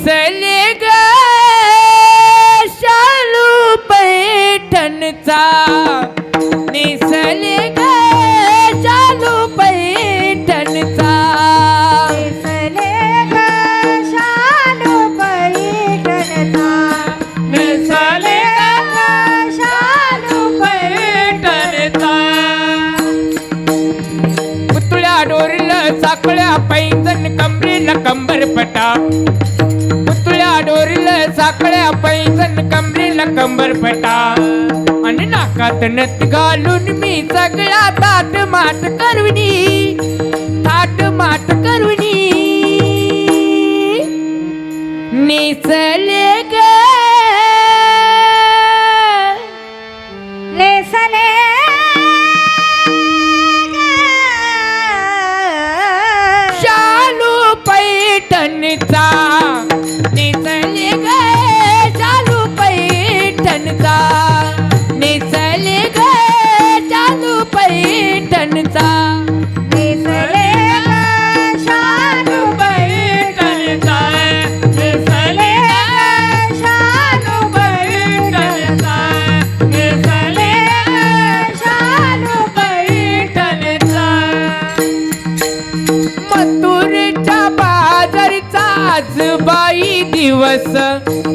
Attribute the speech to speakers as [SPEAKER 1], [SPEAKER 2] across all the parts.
[SPEAKER 1] निसले ग शालू पैठणचा. निसले ग शालू पैठणचा.
[SPEAKER 2] दिसले ग शालू पैठणचा.
[SPEAKER 1] निसले
[SPEAKER 2] ग शालू
[SPEAKER 1] पैठणचा. पुतळ्या डोरीला साकळ्या पैंजण कमरेला कंबर पैंजण कमरेला कंबर पटा आणि नाकात नत घालून मी सगळा ताट माट करवणी ताट माट करवणी निसले ग दिवस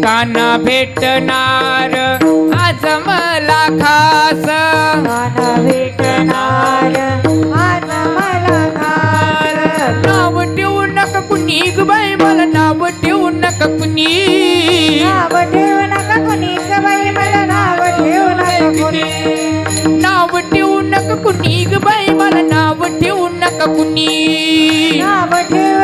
[SPEAKER 1] काना भेटणार. आज मला खास.
[SPEAKER 2] मला भेटणार. आज मला खास.
[SPEAKER 1] नाव ठेवू नका कुणी बाई मला नाव ठेवू नका कुणी.
[SPEAKER 2] नाव ठेवू नका कुणी बाई मला नाव ठेवू नका कुणी.
[SPEAKER 1] नाव ठेवू नका कुणी बाई मला नाव ठेवू नका कुणी.
[SPEAKER 2] नाव ठेवू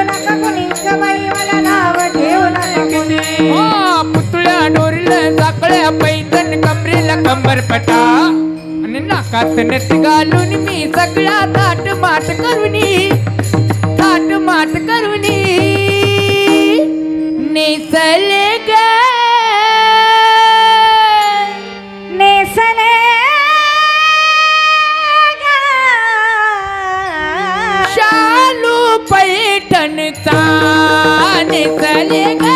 [SPEAKER 1] पुतळ्या डोरीला साकळ्या पैंजण कमरेला कंबर पटा आणि नाकात नथ घालून मी सगळा ताट माट करुणी ताट माट करुणी नेसले ग
[SPEAKER 2] नेसले ग
[SPEAKER 1] शालू पैठणचा नेसले ग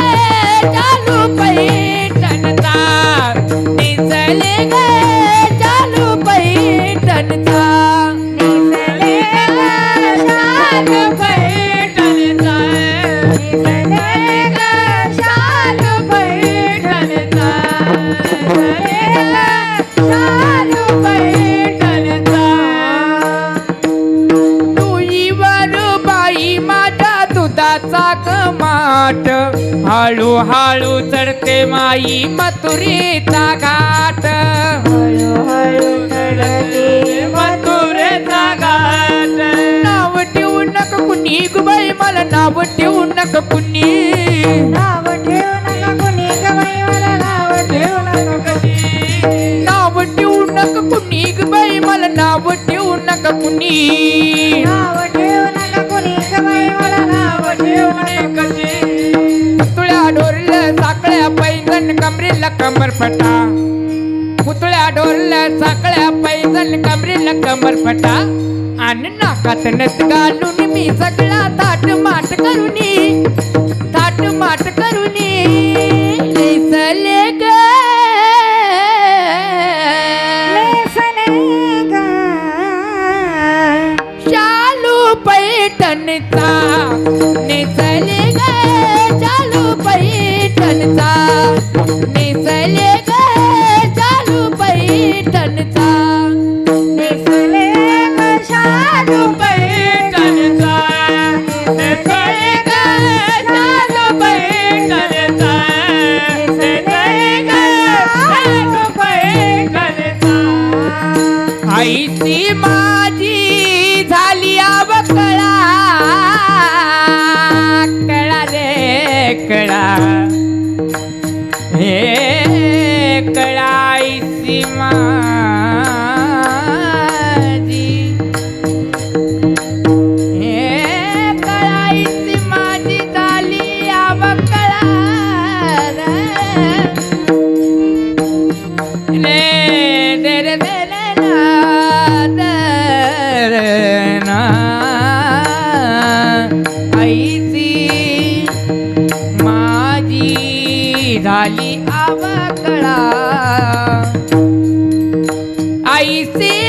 [SPEAKER 1] दुधाचा कमाट हळू हळू चढते माई मथुरेचा घाट.
[SPEAKER 2] हळूहळू चढते
[SPEAKER 1] मथुरेचा घाट. नाव ठेवू नका कुणी ग बाई मला नाव ठेवू नका कुणी.
[SPEAKER 2] नाव ठेवू नका कुणी ग बाई मला नाव ठेवू नका कुणी.
[SPEAKER 1] नाव ठेवू नका कुणी ग बाई मला नाव ठेवू नका कुणी. कमरेला कमर फटा पुतळ्या डोरल्या साकळ्या पैदल कमरेला कमर फटा आणि नाकात नथ घालून मी सगळा ताट माट करून माझी झाली आवकळा कळा. रे कळा. हे कळायची मा शरणा माझी झाली आवकळा। आईसी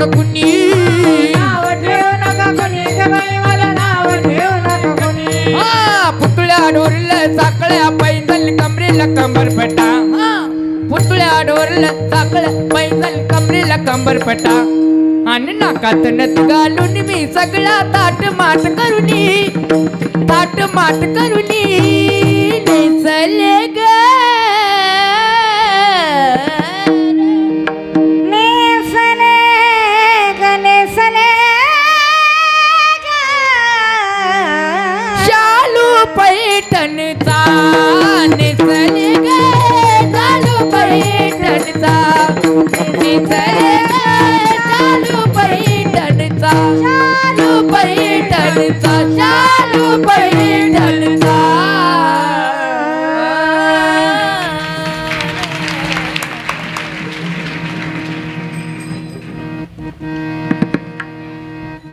[SPEAKER 1] नका कुणी.
[SPEAKER 2] नाव ठेवू नका कोणी. मला नाव ठेवू नका कोणी.
[SPEAKER 1] हा पुतळ्या डोरल्या साकळ्या पैदल कमरेला कंबर फटा. हा. पुतळ्या डोरल्या साकळ्या पैदल कमरेला कंबर फटा. आणि नाकात नथ घालून मी सगळा ताट माट करुनी. ताट माट करुनी. पैठणचा नेसले ग पैठणचा नेसले ग पैठणचा चालू पैठणचा पैठणचा